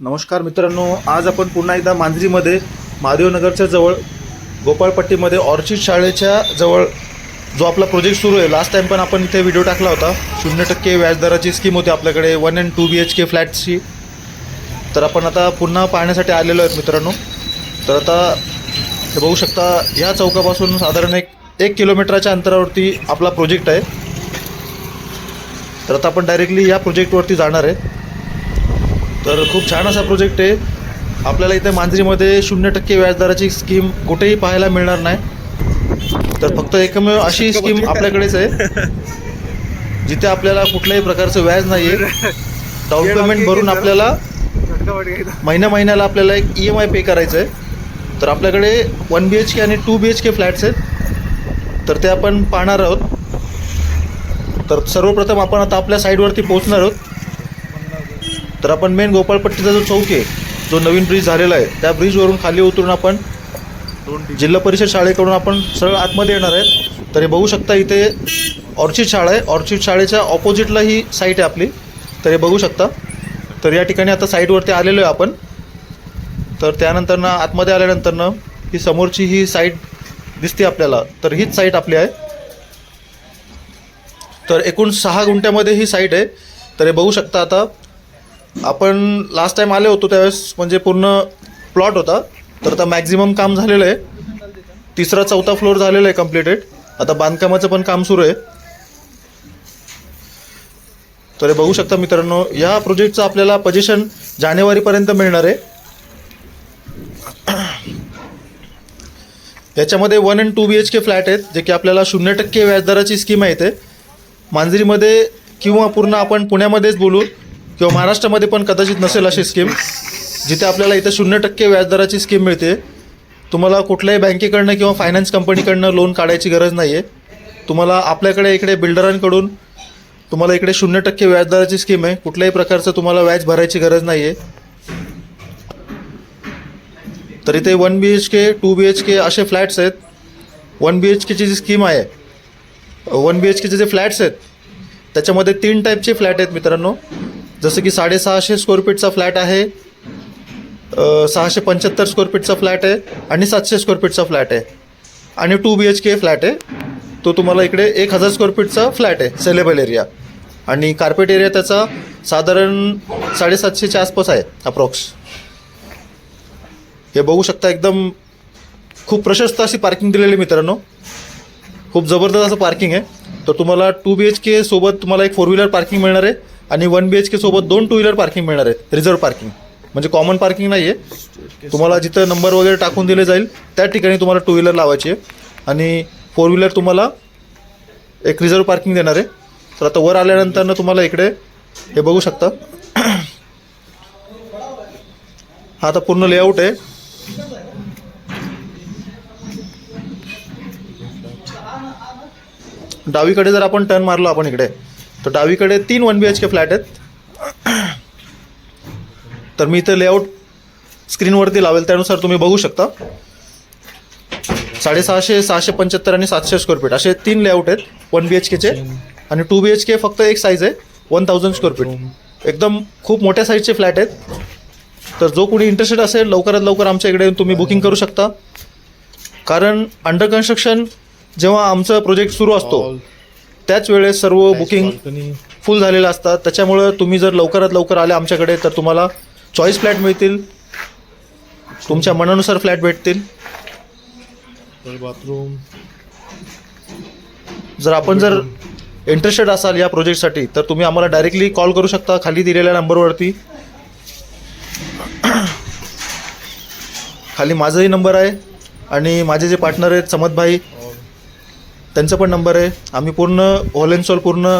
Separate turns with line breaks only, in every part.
नमस्कार मित्रांनो आज आपण पुन्हा एकदा मांजरीमध्ये महादेवनगरच्या जवळ गोपाळपट्टीमध्ये ऑर्चिड शाळेच्या जवळ जो आपला प्रोजेक्ट सुरू आहे. लास्ट टाइम पण आपण इथे व्हिडिओ टाकला होता. शून्य टक्के व्याजदराची स्कीम होती आपल्याकडे one and two B H K फ्लॅट्सची तर आपण आता पुन्हा पाहण्यासाठी आलेलो आहेत मित्रांनो. तर आता हे बघू शकता या चौकापासून साधारण एक एक किलोमीटरच्या अंतरावरती आपला प्रोजेक्ट आहे. तर आता आपण डायरेक्टली या प्रोजेक्टवरती जाणार आहे. तर खूप छान असा प्रोजेक्ट आहे. आपल्याला इथे मांजरीमध्ये शून्य टक्के व्याजदराची स्कीम कुठेही पाहायला मिळणार नाही. तर फक्त एकमेव अशी स्कीम आपल्याकडेच आहे. जिथे आपल्याला कुठल्याही प्रकारचं व्याज नाही आहे डाऊन पेमेंट भरून आपल्याला महिन्या महिन्याला आपल्याला एक ई एम आय पे करायचं आहे तर आपल्याकडे वन बी एच के आणि two B H K flats आहेत. तर ते आपण पाहणार आहोत. तर सर्वप्रथम आपण आता आपल्या साईडवरती पोहोचणार आहोत. तर आपण मेन गोपाळपट्टीचा जो चौक आहे जो नवीन ब्रिज झालेला आहे त्या ब्रिजवरून खाली उतरून आपण जिल्हा परिषद शाळेकडून आपण सरळ आतमध्ये येणार आहेत तर हे बघू शकता इथे ऑर्चिड शाळा आहे. ऑर्चिड शाळेच्या ऑपोजिटला ही साईट आहे आपली. तर हे बघू शकता. तर या ठिकाणी आता साईटवरती आलेलो आहे आपण. तर त्यानंतर ना आतमध्ये आल्यानंतरनं ही समोरची ही साईट दिसते आपल्याला. तर हीच साईट आपली आहे. तर एकूण सहा गुंठ्यामध्ये ही साईट आहे. तर हे बघू शकता आता आपण लास्ट टाईम आले होतो त्यावेळेस म्हणजे पूर्ण प्लॉट होता. तर आता मॅक्झिमम काम झालेलं आहे. तिसरा चौथा फ्लोअर झालेला आहे कम्प्लिटेड आता बांधकामाचं पण काम सुरू आहे. तर हे बघू शकता मित्रांनो या प्रोजेक्टचं आपल्याला पजेशन जानेवारीपर्यंत मिळणार आहे. याच्यामध्ये one and two B H K flat आहेत जे की आपल्याला शून्य टक्के व्याजदराची स्कीम आहे ते मांजरीमध्ये किंवा पूर्ण आपण पुण्यामध्येच बोलू किंवा महाराष्ट्रामध्ये पण कदाचित नसेल अशी स्कीम जिथे आपल्याला इथं शून्य टक्के व्याजदराची स्कीम मिळते. तुम्हाला कुठल्याही बँकेकडनं किंवा फायनान्स कंपनीकडनं लोन काढायची गरज नाही आहे तुम्हाला आपल्याकडे इकडे बिल्डरांकडून तुम्हाला इकडे शून्य टक्के व्याजदराची स्कीम आहे. कुठल्याही प्रकारचं तुम्हाला व्याज भरायची गरज नाही आहे तर इथे one B H K two B H K असे फ्लॅट्स आहेत. वन बी एच केची जी स्कीम आहे वन बी एच केचे जे फ्लॅट्स आहेत त्याच्यामध्ये तीन टाईपचे फ्लॅट आहेत मित्रांनो. जसं की साडेसहाशे स्क्वेअर फीटचा फ्लॅट आहे सहाशे पंच्याहत्तर स्क्वेअर फीटचा फ्लॅट आहे आणि सातशे स्क्वेअर फीटचा फ्लॅट आहे. आणि two B H K flat आहे. तो तुम्हाला इकडे एक हजार स्क्वेअर फीटचा फ्लॅट आहे सेलेबल एरिया आणि कार्पेट एरिया त्याचा साधारण साडेसातशेच्या आसपास आहे अप्रॉक्स हे बघू शकता एकदम खूप प्रशस्त अशी पार्किंग दिलेली आहे मित्रांनो. खूप जबरदस्त असं पार्किंग आहे. तर तुम्हाला टू बी एच के सोबत तुम्हाला एक फोर व्हीलर पार्किंग मिळणार आहे. आणि वन बी एच के सोबत दोन टू व्हीलर पार्किंग मिळणार आहे रिझर्व पार्किंग म्हणजे कॉमन पार्किंग नाही आहे तुम्हाला जिथं नंबर वगैरे टाकून दिले जाईल त्या ठिकाणी तुम्हाला टू व्हीलर लावायची आहे. आणि फोर व्हीलर तुम्हाला एक रिझर्व पार्किंग देणार आहे. तर आता वर आल्यानंतर तुम्हाला इकडे हे बघू शकता. हा आता पूर्ण लेआउट आहे. डावीकडे जर आपण टर्न मारलो आपण इकडे. तर डावीकडे तीन one B H K flat आहेत. तर मी इथे लेआउट स्क्रीनवरती लावेल त्यानुसार तुम्ही बघू शकता. साडेसहाशे सहाशे पंच्याहत्तर आणि सातशे स्क्वेअर फीट असे तीन लेआउट आहेत वन बी एच केचे आणि टू बी एच के फक्त एक साईज आहे वन थाउजंड स्क्वेअर फीट एकदम खूप मोठ्या साईजचे फ्लॅट आहेत. तर जो कोणी इंटरेस्टेड असेल लवकरात लवकर आमच्या इकडे येऊन तुम्ही बुकिंग करू शकता. कारण अंडर कन्स्ट्रक्शन जेव्हा आमचं प्रोजेक्ट सुरू असतो त्याच वेळेस सर्व बुकिंग फुल झालेलं असतात. त्याच्यामुळं तुम्ही जर लवकरात लवकर आले आमच्याकडे तर तुम्हाला चॉईस फ्लॅट मिळतील. तुमच्या मनानुसार फ्लॅट भेटतील.
बाथरूम
जर आपण जर इंटरेस्टेड असाल या प्रोजेक्टसाठी तर तुम्ही आम्हाला डायरेक्टली कॉल करू शकता खाली दिलेल्या नंबरवरती खाली माझाही नंबर आहे आणि माझे जे पार्टनर आहेत समदभाई त्यांचा पण नंबर आहे. आम्ही पूर्ण होल अँड सोल पूर्ण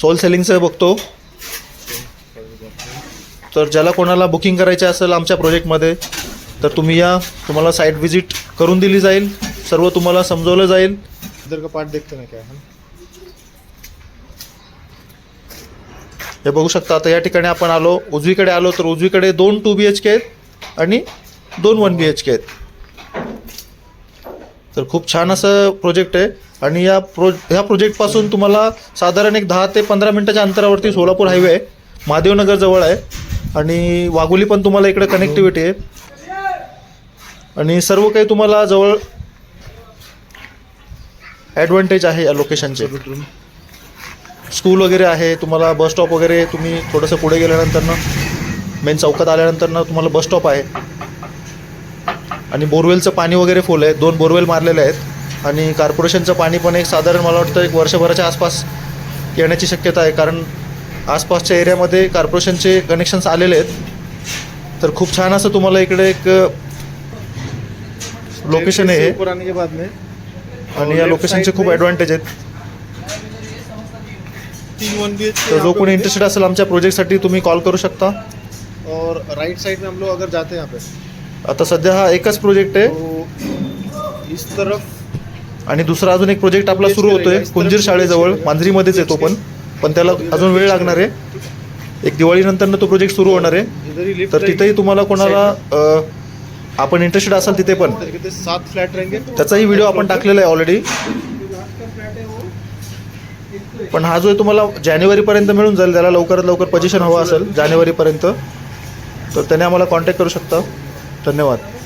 सोल सेलिंगचं बघतो. तर ज्याला कोणाला बुकिंग करायचे असेल आमच्या प्रोजेक्टमध्ये तर तुम्ही या. तुम्हाला साईट व्हिजिट करून दिली जाईल. सर्व तुम्हाला समजवलं जाईल.
इधर का पार्ट देखते ना क्या हे?
बघू शकता आता या ठिकाणी आपण आलो. उजवीकडे आलो तर उजवीकडे दोन टू बी एच के आहेत आणि दोन वन बी एच के आहेत. तर खूप छान असं प्रोजेक्ट आहे. आणि या प्रो ह्या प्रोजेक्टपासून तुम्हाला साधारण एक दहा ते पंधरा मिनटाच्या अंतरावरती सोलापूर हायवे आहे. महादेवनगर जवळ आहे. आणि वाघोली पण तुम्हाला इकडे कनेक्टिव्हिटी आहे. आणि सर्व काही तुम्हाला जवळ ॲडव्हान्टेज आहे या लोकेशनचे स्कूल वगैरे आहे तुम्हाला बस स्टॉप वगैरे तुम्ही थोडंसं पुढे गेल्यानंतरनं मेन चौकात आल्यानंतर ना तुम्हाला बस स्टॉप आहे. आणि बोरवेलचं पाणी वगैरे फुल आहे. दोन बोरवेल मारलेले आहेत. आणि कॉर्पोरेशनचं पाणी पण एक साधारण मला वाटतं एक वर्षभराच्या आसपास येण्याची शक्यता आहे. कारण आसपासच्या एरियामध्ये कॉर्पोरेशनचे कनेक्शन्स आलेले आहेत. तर खूप छान असं तुम्हाला इकडे एक लोकेशन आहे हे. आणि या लोकेशनचे खूप ॲडव्हान्टेज आहेत. तर जो कोणी इंटरेस्टेड असेल आमच्या प्रोजेक्टसाठी तुम्ही कॉल करू शकता.
और राइट साइड में हम लोग अगर जाते हैं यहाँ पे
आता सध्या हा एकच प्रोजेक्ट आहे.
तो इस तरफ
आणि दुसरा अजून एक प्रोजेक्ट आपला सुरू होतोय कुंजीर शाळेजवळ मांजरीमध्येच येतो पण. पण त्याला अजून वेळ लागणार आहे. एक दिवाळीनंतर तो प्रोजेक्ट सुरू होणार आहे. तर तिथेही तुम्हाला कोणाला आपण इंटरेस्टेड असाल तिथे पण.
सात फ्लैट
त्याचाही व्हिडिओ आपण टाकलेला आहे ऑलरेडी पण हा जो आहे तुम्हाला जानेवारीपर्यंत मिळून जाईल. त्याला लवकरात लवकर पोझिशन हवं असेल जानेवारीपर्यंत. तर त्याने आम्हाला कॉन्टॅक्ट करू शकता. धन्यवाद.